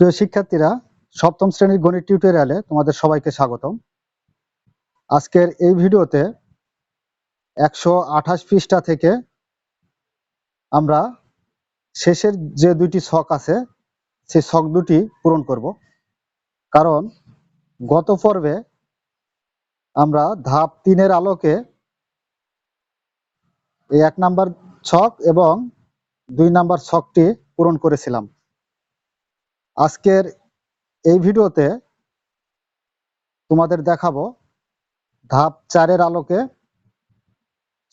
প্রিয় শিক্ষার্থীরা, সপ্তম শ্রেণির গণিত টিউটোরিয়ালে তোমাদের সবাইকে স্বাগতম। আজকের এই ভিডিওতে একশো আঠাশ পৃষ্ঠা থেকে আমরা শেষের যে দুইটি ছক আছে, সেই ছক দুটি পূরণ করব। কারণ গত পর্বে আমরা ধাপ তিনের আলোকে এই এক নাম্বার ছক এবং দুই নাম্বার ছকটি পূরণ করেছিলাম। আজকের এই ভিডিওতে তোমাদের দেখাবো ধাপ চারের আলোকে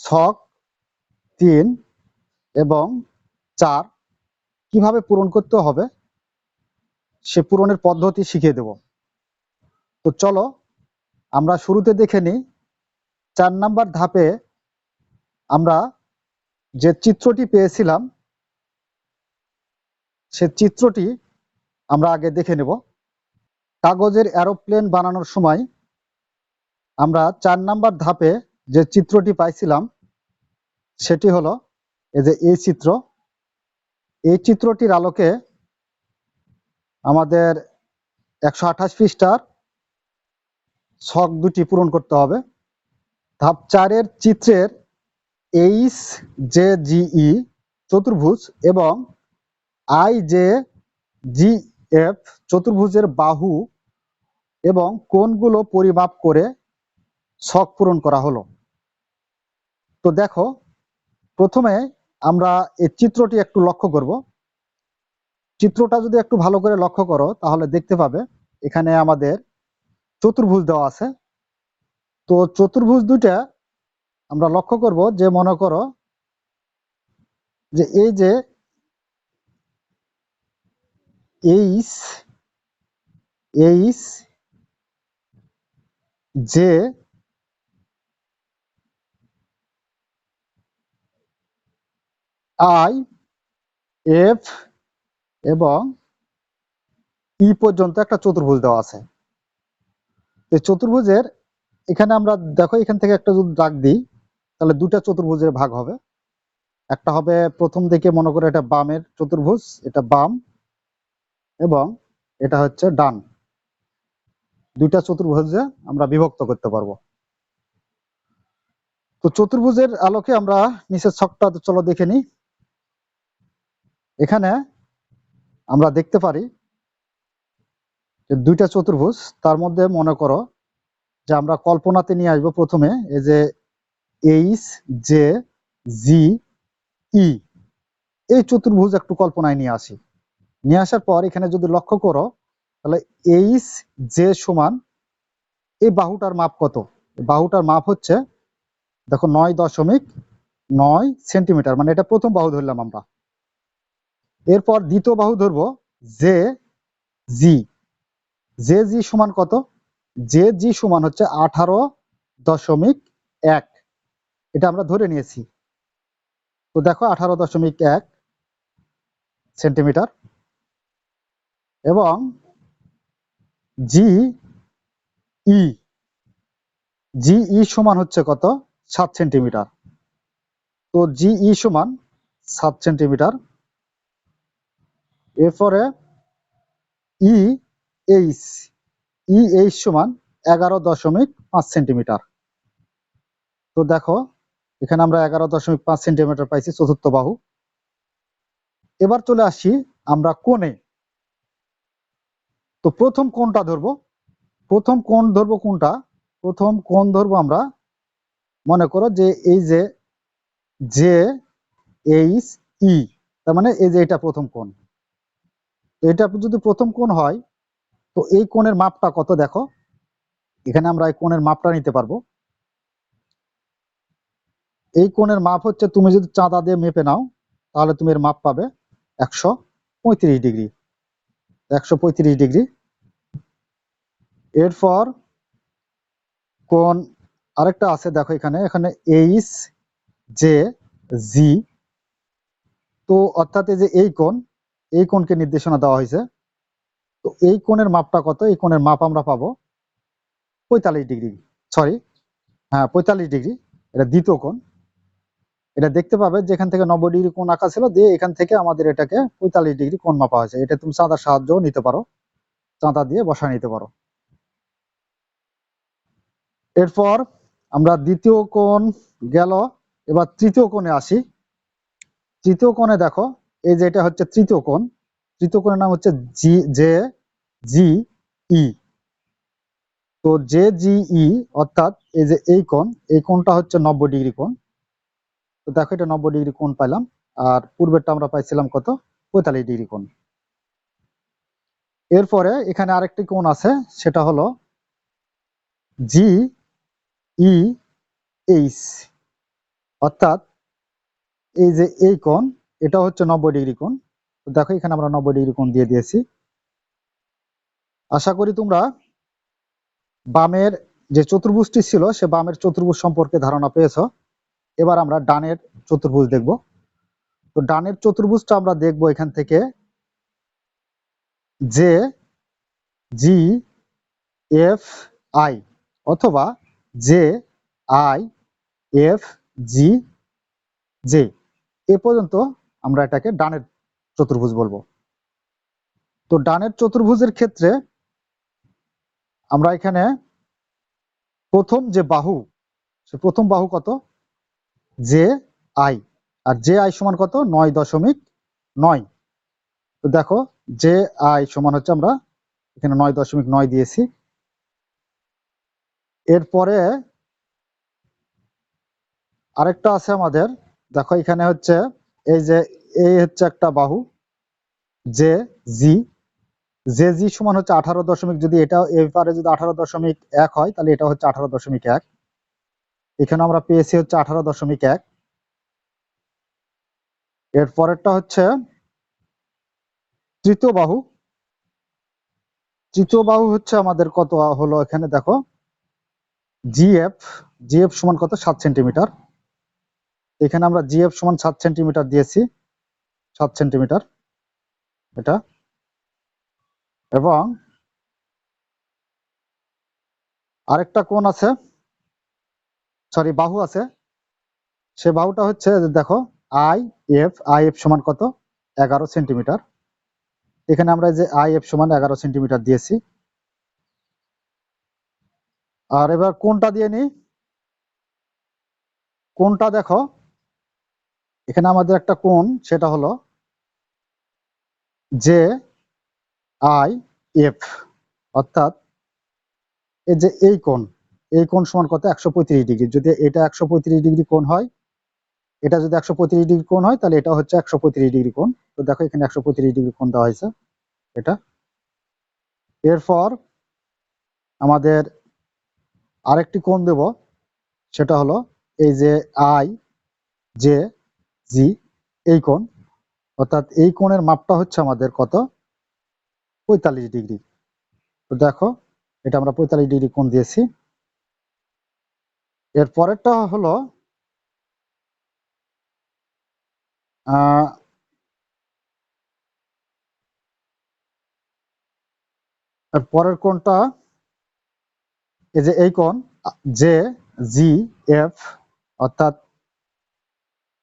ছক, তিন এবং চার কীভাবে পূরণ করতে হবে সে পূরণের পদ্ধতি শিখিয়ে দেব। তো চলো আমরা শুরুতে দেখে নিই। চার নাম্বার ধাপে আমরা যে চিত্রটি পেয়েছিলাম, সে চিত্রটি আমরা আগে দেখে নেব। কাগজের এরোপ্লেন বানানোর সময় আমরা চার নাম্বার ধাপে যে চিত্রটি পাইছিলাম, সেটি হলো এই যে এই চিত্র। এই চিত্রটির আলোকে আমাদের একশো আঠাশ পৃষ্ঠার ছক দুটি পূরণ করতে হবে। ধাপ চারের চিত্রের এইচ জে জিই চতুর্ভুজ এবং আই জে জি এফ চতুর্ভুজের বাহু এবং কোণগুলো পরিমাপ করে ছক পূরণ করা হলো। তো দেখো, প্রথমে আমরা এই চিত্রটি একটু লক্ষ্য করব। চিত্রটা যদি একটু ভালো করে লক্ষ্য করো, তাহলে দেখতে পাবে এখানে আমাদের চতুর্ভুজ দেওয়া আছে। তো চতুর্ভুজ দুইটা আমরা লক্ষ্য করব যে মনে করো যে এই যে এইচ এইচ যে আই, এফ এবং ই পর্যন্ত একটা চতুর্ভুজ দেওয়া আছে। এই চতুর্ভুজের এখানে আমরা দেখো এখান থেকে একটা যদি দাগ দিই, তাহলে দুটা চতুর্ভুজের ভাগ হবে। একটা হবে প্রথম দিকে মনে করে এটা বামের চতুর্ভুজ, এটা বাম। এবং এটা হচ্ছে ডান। দুইটা চতুর্ভুজে আমরা বিভক্ত করতে পারব। তো চতুর্ভুজের আলোকে আমরা নিচের ছকটা চলো দেখে নিই। এখানে আমরা দেখতে পারি যে দুইটা চতুর্ভুজ, তার মধ্যে মনে করো যে আমরা কল্পনাতে নিয়ে আসব প্রথমে, এই যে এইচ, জে, জি, ই। এই চতুর্ভুজ একটু কল্পনায় নিয়ে আসি। নিয়ে আসার পর এখানে যদি লক্ষ্য করো, তাহলে এইচ জে সমান এই বাহুটার মাপ কত? বাহুটার মাপ হচ্ছে, দেখো নয় দশমিক নয় সেন্টিমিটার মানে এটা প্রথম বাহু ধরলাম আমরা। এরপর দ্বিতীয় বাহু ধরবো জে জি জে জি সমান কত? জে জি সমান হচ্ছে আঠারো দশমিক এক। এটা আমরা ধরে নিয়েছি। তো দেখো আঠারো দশমিক এক সেন্টিমিটার। এবং জি ই জি ই সমান হচ্ছে কত? সাত সেন্টিমিটার। তো জি ই সমান সাত সেন্টিমিটার। এরপরে ই এইচ ই এইচ সমান এগারো দশমিক পাঁচ সেন্টিমিটার। তো দেখো, এখানে আমরা এগারো দশমিক পাঁচ সেন্টিমিটার পাইছি চতুর্থ বাহু। এবার চলে আসি আমরা কোণে। তো প্রথম কোনটা ধরবো। প্রথম কোন ধরবো কোনটা প্রথম কোন ধরবো আমরা। মনে করো যে এই যে জে এইচ ই, তার মানে এই যে এটা প্রথম তো এটা যদি প্রথম কোণ হয়, তো এই কোণের মাপটা কত দেখো? এখানে আমরা এই কোণের মাপটা নিতে পারব। এই কোণের মাপ হচ্ছে তুমি যদি চাঁদা দিয়ে মেপে নাও, তাহলে তুমি এর মাপ পাবে একশো পঁয়ত্রিশ ডিগ্রি। একশো পঁয়ত্রিশ ডিগ্রি। এরপর কোন আরেকটা আছে দেখো এখানে এখানে এইচ জে জি তো অর্থাৎ এই যে এই কোণ, এই কোণকে নির্দেশনা দেওয়া হয়েছে। তো এই কোণের মাপটা কত? এই কোণের মাপ আমরা পাবো পঁয়তাল্লিশ ডিগ্রি সরি হ্যাঁ পঁয়তাল্লিশ ডিগ্রি। এটা দ্বিতীয় কোণ। এটা দেখতে পাবে যে এখান থেকে নব্বই ডিগ্রি কোণ আঁকা ছিল, দিয়ে এখান থেকে আমাদের এটাকে পঁয়তাল্লিশ ডিগ্রি কোণ মাপা হয়েছে। এটা তুমি চাঁদার সাহায্যও নিতে পারো। চাঁদা দিয়ে বসা নিতে পারো। এরপর আমরা দ্বিতীয় কোণ গেল, এবার তৃতীয় কোণে আসি। তৃতীয় কোণে দেখো, এই যে এটা হচ্ছে তৃতীয় কোণ। তৃতীয় কোণের নাম হচ্ছে জি, জে, জি, ই। তো জে, জি, ই, অর্থাৎ এই যে এই কোণ, এই কোণটা হচ্ছে নব্বই ডিগ্রি কোণ। তো দেখো এটা নব্বই ডিগ্রি কোণ পাইলাম, আর পূর্বেরটা আমরা পাইছিলাম কত? পঁয়তাল্লিশ ডিগ্রি কোণ। এরপরে এখানে আরেকটি কোণ আছে, সেটা হলো জি ই এইচ। অর্থাৎ এই যে এই কোণ, এটা হচ্ছে নব্বই ডিগ্রি কোণ। তো দেখো এখানে আমরা নব্বই ডিগ্রি কোণ দিয়ে দিয়েছি। আশা করি তোমরা বামের যে চতুর্ভুজটি ছিল, সে বামের চতুর্ভুজ সম্পর্কে ধারণা পেয়েছ। এবার আমরা ডানের চতুর্ভুজ দেখব। তো ডানের চতুর্ভুজটা আমরা দেখব এখান থেকে যে জি এফ আই অথবা J I F G J A পর্যন্ত আমরা এটাকে ডানের চতুর্ভুজ বলব। তো ডানের চতুর্ভুজের ক্ষেত্রে আমরা এখানে প্রথম যে বাহু, সে প্রথম বাহু কত? জে আই, আর জে আই সমান কত? নয় দশমিক নয়। তো দেখো জে আই সমান হচ্ছে আমরা এখানে নয় দশমিক নয় দিয়েছি। এরপরে আরেকটা আছে আমাদের। দেখো, এখানে হচ্ছে এই যে এই হচ্ছে একটা বাহু জে জি। জে জি সমান হচ্ছে আঠারো দশমিক, যদি এটা এবারে যদি আঠারো দশমিক এক হয়, তাহলে এটা হচ্ছে আঠারো দশমিক এক। এখানে আমরা পেয়েছি হচ্ছে আঠারো দশমিক এক। এর পরেরটা হচ্ছে তৃতীয় বাহু। তৃতীয় বাহু হচ্ছে আমাদের কত হলো এখানে দেখো? জিএফ জিএফ সমান কত? সাত সেন্টিমিটার। এখানে আমরা জিএফ সমান সাত সেন্টিমিটার দিয়েছি। সাত সেন্টিমিটার এটা। এবং আরেকটা কোণ আছে। সরি, বাহু আছে। সে বাহুটা হচ্ছে, দেখো আই এফ আই এফ সমান কত? এগারো সেন্টিমিটার। এখানে আমরা যে আই এফ সমান এগারো সেন্টিমিটার দিয়েছি। আর এবার কোনটা দিয়ে নিই? কোনটা দেখো? এখানে আমাদের একটা কোন সেটা হলো যে আই এফ অর্থাৎ এই যে এই কোণ। এই কোণ সমান কত? একশো পঁয়ত্রিশ ডিগ্রি। যদি এটা একশো পঁয়ত্রিশ ডিগ্রি কোণ হয়, এটা যদি একশো পঁয়ত্রিশ ডিগ্রি কোণ হয়, তাহলে এটা হচ্ছে একশো পঁয়ত্রিশ ডিগ্রি কোণ। তো দেখো এখানে একশো পঁয়ত্রিশ ডিগ্রি কোণ দেওয়া হয়েছে, এটা। এরপর আমাদের আরেকটি কোণ দেব, সেটা হলো এই যে আই যে জি, এই কোণ। অর্থাৎ এই কোণের মাপটা হচ্ছে আমাদের কত? পঁয়তাল্লিশ ডিগ্রি। তো দেখো, এটা আমরা পঁয়তাল্লিশ ডিগ্রি কোণ দিয়েছি। এর পরেরটা হলো আর পরের কোনটা এই যে এই কোণ জে জি এফ অর্থাৎ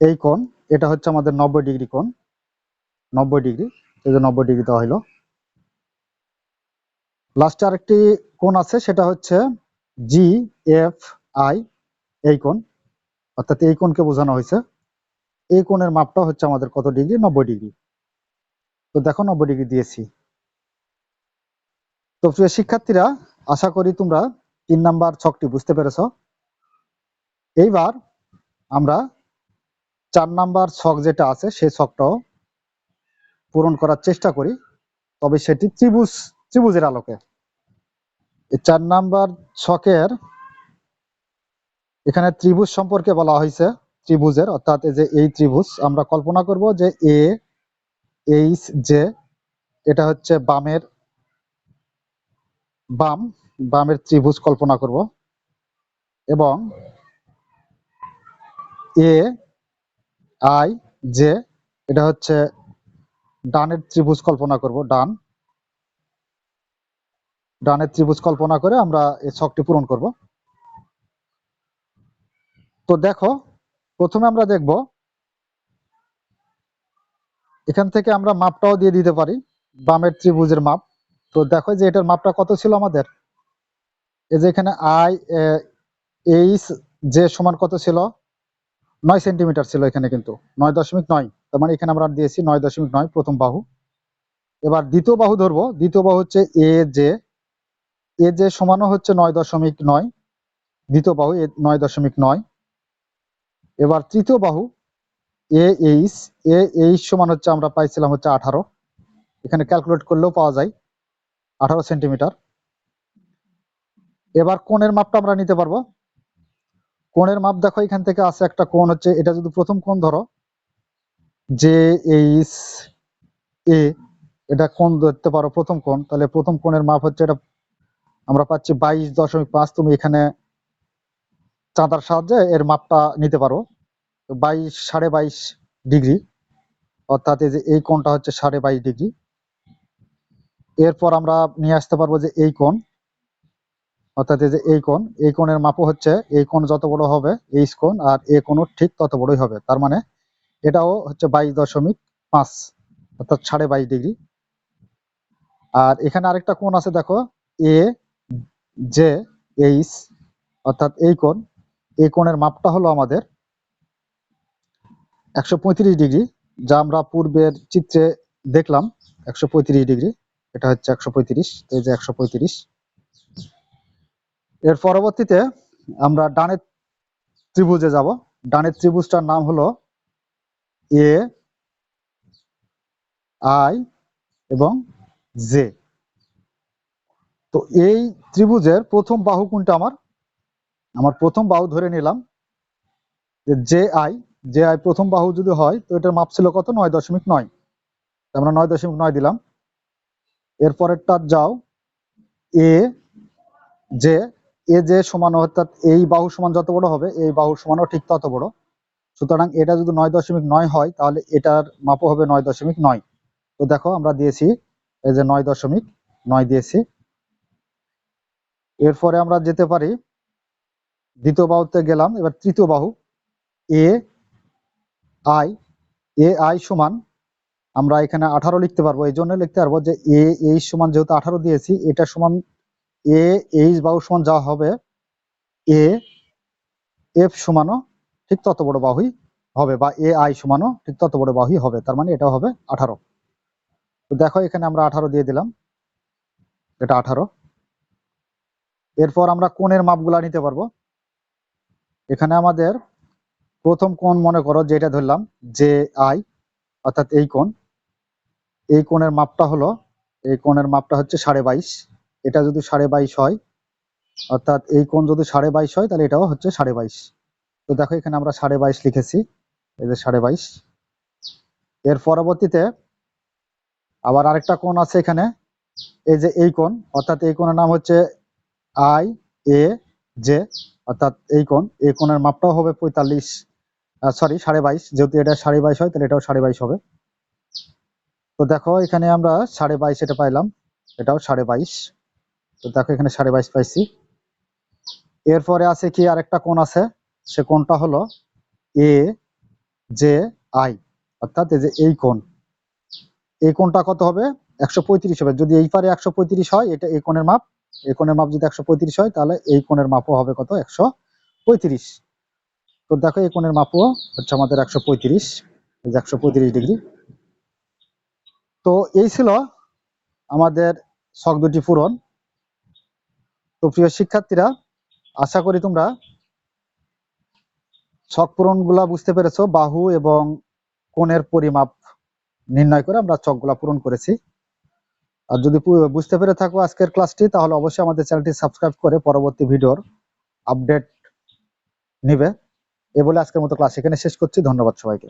এই কোণ, এটা হচ্ছে আমাদের নব্বই ডিগ্রি কোণ, নব্বই ডিগ্রি, এই যে নব্বই ডিগ্রি দেওয়া হলো লাস্টে আরেকটি কোণ আছে, সেটা হচ্ছে জি এফ আই এই কোণ, অর্থাৎ এই কোণকে বোঝানো হয়েছে। এই কোণের মাপটা হচ্ছে আমাদের কত ডিগ্রি? নব্বই ডিগ্রি। তো দেখো নব্বই ডিগ্রি দিয়েছি। তো প্রিয় শিক্ষার্থীরা, আশা করি তোমরা তিন নাম্বার ছকটি বুঝতে পেরেছ। এইবার আমরা চার নাম্বার ছক যেটা আছে, সেই ছকটাও পূরণ করার চেষ্টা করি, তবে সেটি ত্রিভুজ, ত্রিভুজের আলোকে। চার নাম্বার ছকের এখানে ত্রিভুজ সম্পর্কে বলা হয়েছে, ত্রিভুজের, অর্থাৎ এই যে এই ত্রিভুজ, আমরা কল্পনা করব যে এ এইচ যে এটা হচ্ছে বামের বাম, বামের ত্রিভুজ কল্পনা করব। এবং এ আই যে এটা হচ্ছে ডানের ত্রিভুজ কল্পনা করব, ডান। ডানের ত্রিভুজ কল্পনা করে আমরা এই ছকটি পূরণ করব। তো দেখো, প্রথমে আমরা দেখব। এখান থেকে আমরা মাপটাও দিয়ে দিতে পারি, বামের ত্রিভুজের মাপ। তো দেখো যে এটার মাপটা কত ছিল আমাদের? এই যে এখানে আই এইচ যে সমান কত ছিল? নয় সেন্টিমিটার ছিল এখানে কিন্তু, নয় দশমিক নয়। তার মানে এখানে আমরা দিয়েছি নয় দশমিক নয়, প্রথম বাহু। এবার দ্বিতীয় বাহু ধরবো, দ্বিতীয় বাহু হচ্ছে এ যে এ যে সমানও হচ্ছে নয় দশমিক নয়, দ্বিতীয় বাহু নয় দশমিক নয়। এবার তৃতীয় বাহু এ এইচ এ এইচ সমান হচ্ছে আমরা পাইছিলাম হচ্ছে আঠারো। এখানে ক্যালকুলেট করলেও পাওয়া যায় আঠারো সেন্টিমিটার এবার কোণের মাপটা আমরা নিতে পারব। কোণের মাপ দেখো, এখান থেকে আছে একটা কোণ হচ্ছে, এটা যদি প্রথম কোণ ধরো যে এইচ এ এটা কোণ ধরতে পারো প্রথম কোণ, তাহলে প্রথম কোণের মাপ হচ্ছে এটা আমরা পাচ্ছি বাইশ দশমিক পাঁচ, তুমি এখানে চাঁদার সাহায্যে এর মাপটা নিতে পারো। বাইশ, সাড়ে বাইশ ডিগ্রি। অর্থাৎ এই যে এই কোণটা হচ্ছে সাড়ে বাইশ ডিগ্রি। এরপর আমরা নিয়ে আসতে পারব যে এই কোণ। অর্থাৎ এই যে এই কোণ, এই কোণের মাপও হচ্ছে এই কোণ যত বড় হবে এই কোণ আর এ কোণও ঠিক তত বড়ই হবে। তার মানে এটাও হচ্ছে বাইশ দশমিক পাঁচ, অর্থাৎ সাড়ে বাইশ ডিগ্রি। আর এখানে আরেকটা কোণ আছে, দেখো, এ, জে, এইচ, অর্থাৎ এই কোণ। এই কোণের মাপটা হলো আমাদের একশো পঁয়ত্রিশ ডিগ্রি, যা আমরা পূর্বের চিত্রে দেখলাম, একশো পঁয়ত্রিশ ডিগ্রি, এটা হচ্ছে একশো পঁয়ত্রিশ, এই যে একশো পঁয়ত্রিশ। এর পরবর্তীতে আমরা ডানের ত্রিভুজে যাব। ডানের ত্রিভুজটার নাম হলো এ, আই এবং জে। তো এই ত্রিভুজের প্রথম বাহু কোনটা আমার আমার প্রথম বাহু ধরে নিলাম, যে আই জে আই প্রথম বাহু যদি হয়, তো এটার মাপ ছিল কত? নয় দশমিক নয়। আমরা নয় দশমিক নয় দিলাম। এরপরেরটা যাও। এ যে এ যে সমান অর্থাৎ এই বাহু সমান যত বড় হবে, এই বাহু সমানও ঠিক তত বড়। সুতরাং এটা যদি নয় দশমিক নয় হয়, তাহলে এটার মাপও হবে নয় দশমিক নয়। তো দেখো, আমরা দিয়েছি এই যে নয় দশমিক নয় দিয়েছি। এরপরে আমরা যেতে পারি দ্বিতীয় বাহুতে গেলাম, এবার তৃতীয় বাহু এ আই এ আই সমান, আমরা এখানে আঠারো লিখতে পারব, এই জন্য লিখতে পারব যে এ এইচ সমান যেহেতু আঠারো দিয়েছি, এটা সমান এ এইচ বাহু সমান যা হবে এ এফ সমানও ঠিক তত বড় বাহুই হবে, বা এ আই সমানও ঠিক তত বড় বাহুই হবে, তার মানে এটা হবে আঠারো। তো দেখো এখানে আমরা আঠারো দিয়ে দিলাম, এটা আঠারো। এরপর আমরা কোণের মাপগুলা নিতে পারব এখানে আমাদের প্রথম কোণ মনে করো যেটা ধরলাম, যে আই, অর্থাৎ এই কোণ। এই কোণের মাপটা হলো, এই কোণের মাপটা হচ্ছে সাড়ে বাইশ। এটা যদি সাড়ে বাইশ হয়, অর্থাৎ এই কোণ যদি সাড়ে বাইশ হয়, তাহলে এটাও হচ্ছে সাড়ে বাইশ। তো দেখো এখানে আমরা সাড়ে বাইশ লিখেছি, এই যে সাড়ে বাইশ। এর পরবর্তীতে আবার আরেকটা কোণ আছে এখানে, এই যে এই কোণ, অর্থাৎ এই কোণের নাম হচ্ছে আই, এ, জে। অর্থাৎ এই কোণ এই কোণের মাপটাও হবে পঁয়তাল্লিশ সরি সাড়ে বাইশ। যেহেতু এটা সাড়ে বাইশ হয়, তাহলে এটাও সাড়ে বাইশ হবে। তো দেখো, এখানে আমরা সাড়ে বাইশ এটা পাইলাম, এটাও সাড়ে বাইশ। তো দেখো, এখানে সাড়ে বাইশ পাইছি। এরপরে আছে কি আরেকটা কোণ আছে? সে কোণটা হলো এ জে আই, অর্থাৎ এই যে এই কোণ। এই কোণটা কত হবে? একশো পঁয়ত্রিশ হবে। যদি এই পারে একশো পঁয়ত্রিশ হয়, এটা এই কোণের মাপ। এই কোণের মাপ যদি একশো পঁয়ত্রিশ হয়, তাহলে এই কোণের মাপও হবে কত? একশো পঁয়ত্রিশ। তো দেখো এই কোণের মাপও হচ্ছে আমাদের একশো পঁয়ত্রিশ একশো পঁয়ত্রিশ ডিগ্রি। তো এই ছিল আমাদের শখ দুটি পূরণ। তো প্রিয় শিক্ষার্থীরা, আশা করি তোমরা ছক পূরণগুলা বুঝতে পেরেছ। বাহু এবং কোণের পরিমাপ নির্ণয় করে আমরা ছকগুলা পূরণ করেছি। আর যদি বুঝতে পেরে থাকো আজকের ক্লাসটি তাহলে অবশ্যই আমাদের চ্যানেলটি সাবস্ক্রাইব করে পরবর্তী ভিডিওর আপডেট নেবে। এ বলে আজকের মতো ক্লাস এখানে শেষ করছি। ধন্যবাদ সবাইকে।